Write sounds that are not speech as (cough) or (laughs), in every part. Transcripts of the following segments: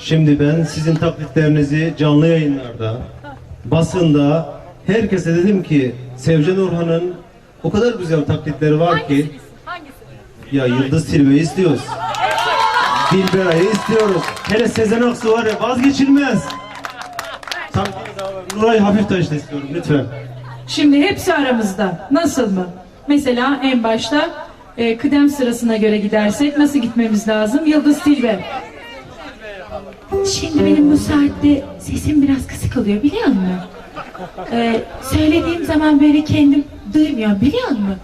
Şimdi ben sizin taklitlerinizi canlı yayınlarda, basında herkese dedim ki Sevcan Orhan'ın o kadar güzel taklitleri var ki Hangisiniz? Hangisini? ya Yıldız Tilbe'yi istiyoruz. Dilberay'ı istiyoruz. Hele Sezen Aksu var ya vazgeçilmez. Tam Nuray Hafiftaş da istiyorum lütfen. Şimdi hepsi aramızda. Nasıl mı? Mesela en başta e, kıdem sırasına göre gidersek nasıl gitmemiz lazım? Yıldız Tilbe. Şimdi benim bu saatte sesim biraz kısık oluyor biliyor musun? Ee, söylediğim zaman böyle kendim duymuyorum biliyor musun?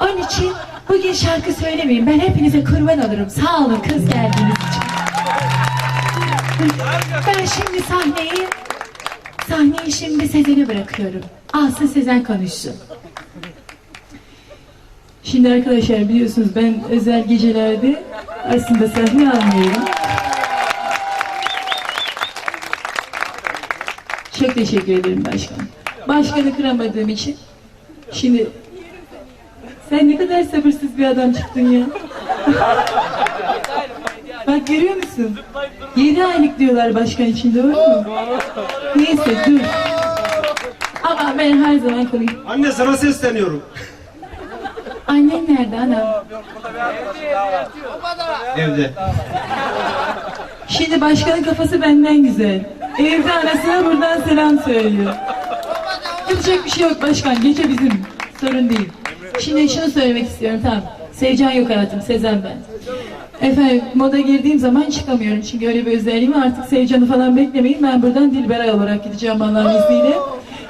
Onun için bugün şarkı söylemeyeyim. Ben hepinize kurban olurum. Sağ olun kız geldiğiniz için. Ben şimdi sahneyi Sahneyi şimdi Sezen'e bırakıyorum. Alsın Sezen konuşsun. Şimdi arkadaşlar biliyorsunuz ben özel gecelerde aslında sahne almıyorum. Çok teşekkür ederim başkanım. Başkanı kıramadığım için. Şimdi sen ne kadar sabırsız bir adam çıktın ya. (laughs) Bak görüyor musun? 7 aylık diyorlar başkan için doğru mu? Neyse dur. Ama ben her zaman konuşayım. Anne sana sesleniyorum. Annen nerede anam? Evde. Şimdi başkanın kafası benden güzel. Evde anasına buradan selam söylüyor. Yapacak bir şey yok başkan. Gece bizim. Sorun değil. Şimdi şunu söylemek istiyorum tamam. Sevcan yok hayatım. Sezen ben. Efendim moda girdiğim zaman çıkamıyorum. Çünkü öyle bir özelliğim var. Artık Sevcan'ı falan beklemeyin. Ben buradan Dilberay olarak gideceğim Allah'ın izniyle.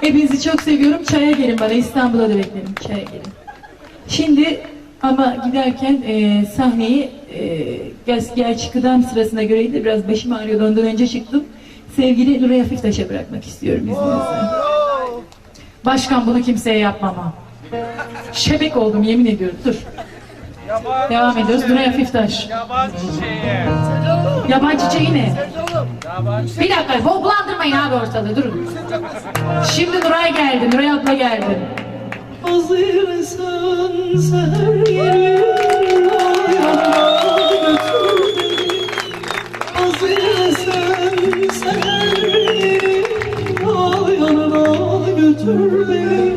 Hepinizi çok seviyorum. Çaya gelin bana. İstanbul'a da beklerim. Çaya gelin. Şimdi ama giderken e, sahneyi e, ger- gerçi kıdem sırasına göreydi biraz başım ağrıyordu ondan önce çıktım. Sevgili Nuray Hafiftaş'a bırakmak istiyorum izninizle. Başkan bunu kimseye yapmamam. Şebek oldum yemin ediyorum. Dur. Devam ediyoruz. Nuray Hafiftaş. Yabancı şeye. Yabancı çiçeği ne? Bir dakika, bu- bulandırmayın abi ortalığı, durun. Şimdi Nuray geldi, Nuray abla geldi. Hazırsan seher yerin ayağına götür beni.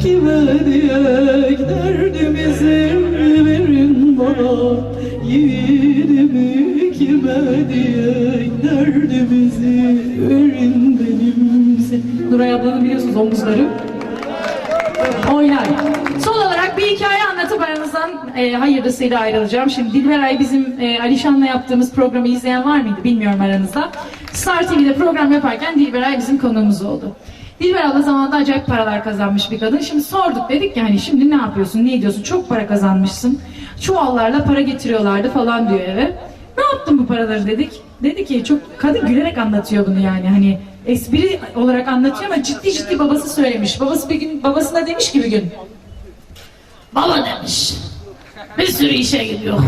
Kime diyek derdimizi verin bana Yiğidimi kime diyek derdimizi verin benimse Nuray ablanın biliyorsunuz omuzları oynar. Son olarak bir hikaye anlatıp aranızdan e, hayırlısıyla ayrılacağım. Şimdi Dilberay bizim e, Alişan'la yaptığımız programı izleyen var mıydı bilmiyorum aranızda. Star TV'de program yaparken Dilberay bizim konuğumuz oldu. Dilber abla zamanında acayip paralar kazanmış bir kadın. Şimdi sorduk dedik ki hani şimdi ne yapıyorsun, ne ediyorsun? Çok para kazanmışsın. Çuvallarla para getiriyorlardı falan diyor eve. Ne yaptın bu paraları dedik. Dedi ki çok kadın gülerek anlatıyor bunu yani hani espri olarak anlatıyor ama ciddi ciddi babası söylemiş. Babası bir gün babasına demiş ki bir gün. Baba demiş. Bir sürü işe gidiyor.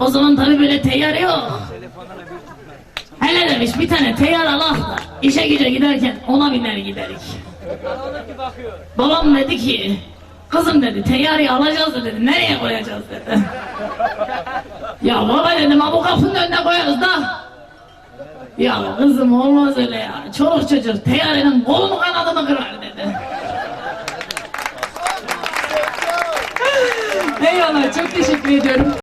O zaman tabii böyle teyyar yok. Hele demiş bir tane teyyar Allah da işe güce giderken ona biner giderik. Babam dedi ki kızım dedi teyyarıyı alacağız dedi nereye koyacağız dedi. (laughs) ya baba dedim ha bu kapının önüne koyarız da. Ya kızım olmaz öyle ya. Çoluk çocuk teyyarının kolunu kanadını kırar dedi. (laughs) Eyvallah çok teşekkür ediyorum.